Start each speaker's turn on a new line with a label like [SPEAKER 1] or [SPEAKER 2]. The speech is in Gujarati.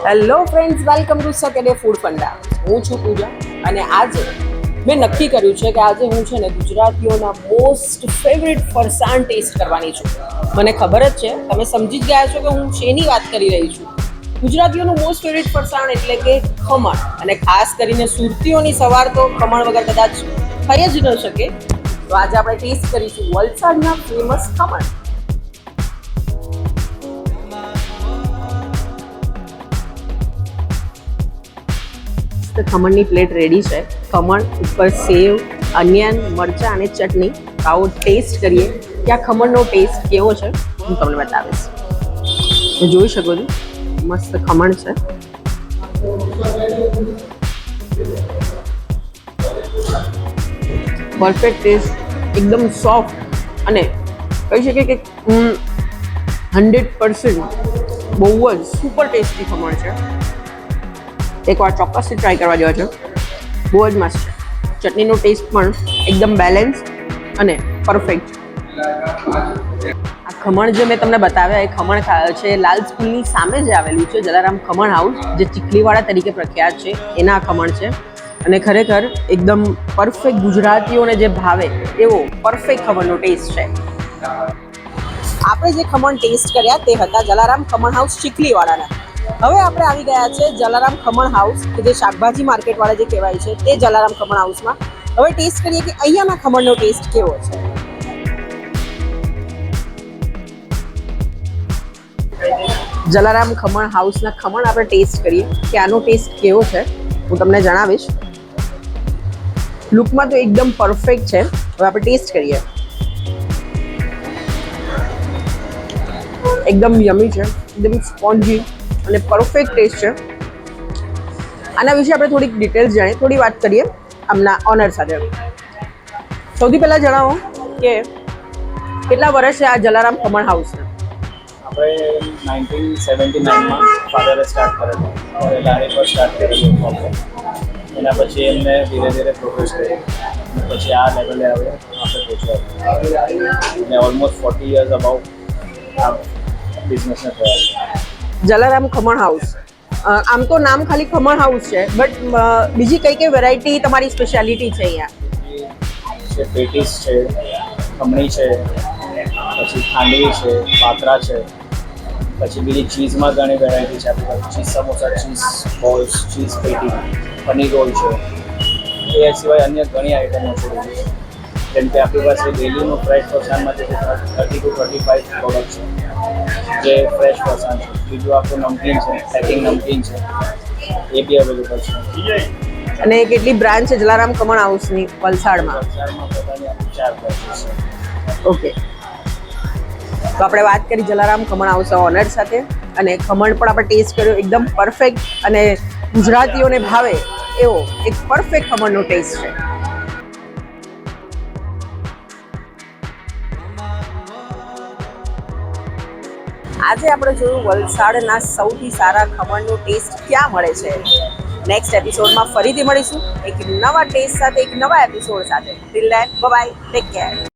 [SPEAKER 1] Hello friends welcome to Saturday food funda હું છું પૂજા અને આજે મેં નક્કી કર્યું છે કે આજે હું છે ને ગુજરાતીઓના મોસ્ટ ફેવરિટ ફરસાણ ટેસ્ટ કરવાની છું. મને ખબર જ છે, તમે સમજી જ ગયા છો કે હું શેની વાત કરી રહી છું. ગુજરાતીઓનું મોસ્ટ ફેવરિટ ફરસાણ એટલે કે ખમણ અને ખાસ કરીને સુરતીઓની સવાર તો ખમણ વગર કદાચ થઈ જ ન શકે. તો આજે આપણે ટેસ્ટ કરીશું વલસાડના ફેમસ ખમણ. ખમણની પ્લેટ રેડી છે. ખમણ ઉપર સેવ અનિયન મરચાં અને ચટણી. આવો ટેસ્ટ કરીએ. કે આ ખમણનો ટેસ્ટ કેવો છે, હું તમને બતાવીશ. તમે જોઈ શકો છો, મસ્ત ખમણ છે. પરફેક્ટ ટેસ્ટ એકદમ સોફ્ટ અને કહી શકીએ કે હંડ્રેડ પર્સન્ટ બહુ જ સુપર ટેસ્ટી ખમણ છે. એકવાર ચોક્કસથી ટ્રાય કરવા જેવા છે. બહુ જ મસ્ત ચટણીનો ટેસ્ટ પણ એકદમ બેલેન્સ અને પરફેક્ટ આ ખમણ જે મેં તમને બતાવ્યા, એ ખમણ છે, લાલ સ્કૂલની સામે જે આવેલું છે, જલારામ ખમણ હાઉસ જે ચીખલીવાળા તરીકે પ્રખ્યાત છે. એના ખમણ છે. અને ખરેખર એકદમ પરફેક્ટ ગુજરાતીઓને જે ભાવે, એવો પરફેક્ટ ખમણનો ટેસ્ટ છે. આપણે જે ખમણ ટેસ્ટ કર્યા તે હતા જલારામ ખમણ હાઉસ ચીખલીવાળાના હવે આપણે આવી ગયા છે જલારામ ખમણ હાઉસ કે જે શાકભાજી માર્કેટવાળા જે કહેવાય છે, તે જલારામ ખમણ હાઉસમાં હવે ટેસ્ટ કરીએ કે અહીંયાના ખમણનો ટેસ્ટ કેવો છે. જલારામ ખમણ હાઉસના ખમણ આપણે ટેસ્ટ કરીએ કે આનો ટેસ્ટ કેવો છે, હું તમને જણાવીશ. લુકમાં તો એકદમ પરફેક્ટ છે. હવે આપણે ટેસ્ટ કરીએ. એકદમ યમી છે, એકદમ સ્પોન્જી અને પરફેક્ટ ટેસ્ટ છે. આના વિશે આપણે થોડીક ડિટેલ્સ જાણીએ, થોડી વાત કરીએ આમના ઓનર સાથે. સૌથી પહેલાં જણાવો કે કેટલા વર્ષ છે આ જલારામ ખમણ હાઉસના
[SPEAKER 2] આપણે નાઇન્ટીન સેવન્ટી નાઇનમાં સ્ટાર્ટ કરેલો. સ્ટાર્ટ કરેલું એના પછી એમને ધીરે ધીરે પ્રોગ્રેસ કરી. પછી આ લેવલે હવે ઓલમોસ્ટ ફોર્ટી યર્સ અબાઉટ આ બિઝનેસને થયા
[SPEAKER 1] જલારામ ખમણ હાઉસ આમ તો નામ ખાલી ખમણ હાઉસ છે બટ બીજી કઈ કઈ વેરાયટી તમારી સ્પેશિયાલિટી છે અહીંયા?
[SPEAKER 2] પેટીસ છે, ખમણી છે, પછી ખાંડવી છે, પાત્રા છે, પછી બીજી ચીઝમાં ઘણી વેરાયટી છે આપણી પાસે. Cheese samosa cheese balls cheese patty, paneer roll છે. એ સિવાય અન્ય ઘણી આઈટમો છે. જેમ કે આપણી પાસે ડેલીનું fresh ફરસાણમાંથી thirty two thirty five product છે. જે ફ્રેશ ફરસાણ છે બીજું આપણું નમકીન છે પેકિંગ નમકીન છે એ બી અવેલેબલ છે.
[SPEAKER 1] અને કેટલી બ્રાન્ચ છે જલારામ કમળ હાઉસની વલસાડમાં? ઓકે. તો આપણે વાત કરી જલારામ ખમણ હાઉસ ઓનર સાથે અને ખમણ પણ આપણે ટેસ્ટ કર્યો એકદમ પરફેક્ટ અને ગુજરાતીઓને ભાવે એવો એક પરફેક્ટ ખમણનો ટેસ્ટ છે. આજે આપણે જોયું વલસાડના સૌથી સારા ખમણનો ટેસ્ટ ક્યાં મળે છે. નેક્સ્ટ એપિસોડમાં ફરીથી મળીશું. એક નવા ટેસ્ટ સાથે, એક નવા એપિસોડ સાથે. Till then bye take care